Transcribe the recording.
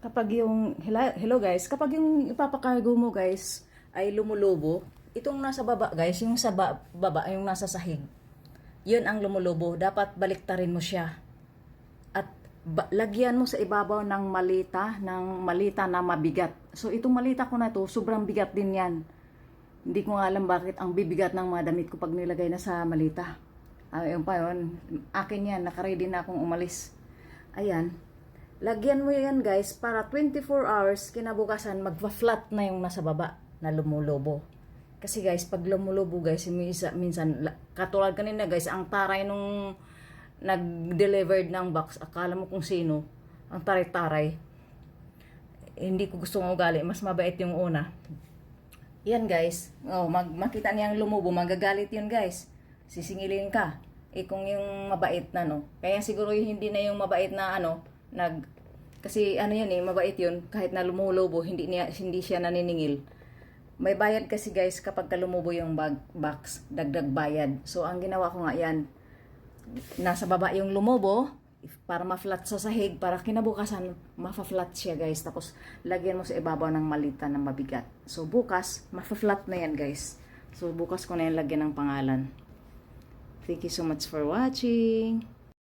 kapag yung, hello, guys, kapag yung ipapakargo mo guys ay lumulobo, itong nasa baba guys, yung sa ba- baba, yung nasa sahig, yun ang lumulobo. Dapat baliktarin mo siya. At ba- lagyan mo sa ibabaw ng malita, ng malita na mabigat. So itong malita ko na to, sobrang bigat din yan. Hindi ko nga alam bakit ang bibigat ng mga damit ko pag nilagay na sa malita. Ayun pa yun. Akin yan, nakaready na akong umalis. Ayan. Lagyan mo yan guys para 24 hours kinabukasan magpa-flat na yung nasa baba na lumulobo. Kasi guys, pag lumulobo guys, minsan, minsan la- katulad kanina guys, ang taray nung nag-delivered ng box, akala mo kung sino, ang taray-taray. Hindi ko gusto ng ugali, mas mabait yung una. Yan guys, oh, mag makita niyang lumubo, magagalit yun guys. Sisingilin ka. Eh kung yung mabait na no. Kaya siguro yung hindi na yung mabait na ano, nag kasi ano yun eh, mabait yun. Kahit na lumulobo, hindi niya hindi siya naniningil. May bayad kasi guys kapag ka lumubo yung bag, box, dagdag bayad. So ang ginawa ko nga yan, nasa baba yung lumobo para ma-flat sa sahig para kinabukasan ma-flat siya guys. Tapos lagyan mo sa ibabaw ng malita na mabigat. So bukas ma-flat na yan guys. So bukas ko na yan lagyan ng pangalan. Thank you so much for watching